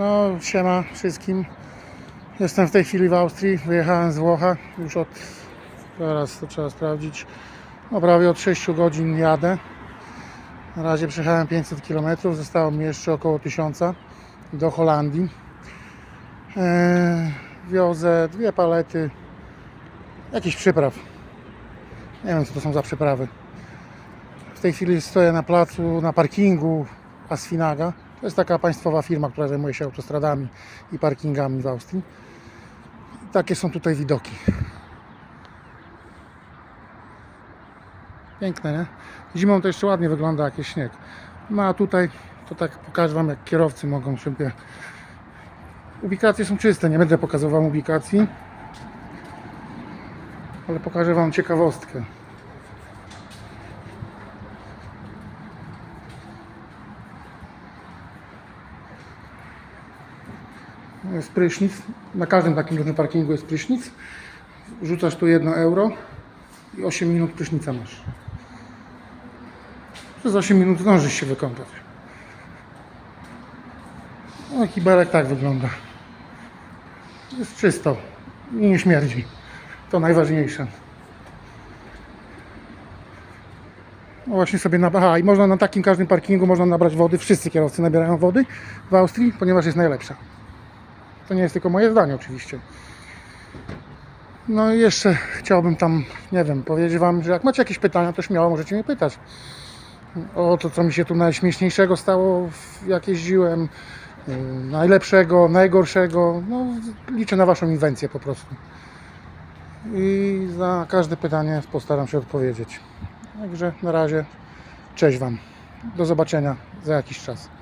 No, siema wszystkim. Jestem w tej chwili w Austrii. Wyjechałem z Włocha już od, teraz to trzeba sprawdzić, no prawie od 6 godzin jadę. Na razie przejechałem 500 km, zostało mi jeszcze około 1000 do Holandii. Eee, wiozę dwie palety jakichś przypraw. Nie wiem co to są za przyprawy. W tej chwili stoję na placu, na parkingu Asfinaga. To jest taka państwowa firma, która zajmuje się autostradami i parkingami w Austrii. I takie są tutaj widoki. Piękne, nie? Zimą to jeszcze ładnie wygląda jak jest śnieg. No a tutaj to tak pokażę Wam, jak kierowcy mogą sobie... Ubikacje są czyste, nie będę pokazywał ubikacji. Ale pokażę Wam ciekawostkę. Jest prysznic. Na każdym takim dużym parkingu jest prysznic. Rzucasz tu 1 euro i 8 minut prysznica masz. Przez 8 minut zdążysz się wykąpać. No, kibelek tak wygląda. Jest czysto i nie śmierdzi. To najważniejsze. No właśnie sobie na... Aha, i można na takim każdym parkingu można nabrać wody. Wszyscy kierowcy nabierają wody w Austrii, ponieważ jest najlepsza. To nie jest tylko moje zdanie oczywiście. No i jeszcze chciałbym tam, nie wiem, powiedzieć Wam, że jak macie jakieś pytania, to śmiało możecie mnie pytać. O to, co mi się tu najśmieszniejszego stało, jak jeździłem, yy, najlepszego, najgorszego. No, liczę na Waszą inwencję po prostu. I za każde pytanie postaram się odpowiedzieć. Także na razie, cześć Wam. Do zobaczenia za jakiś czas.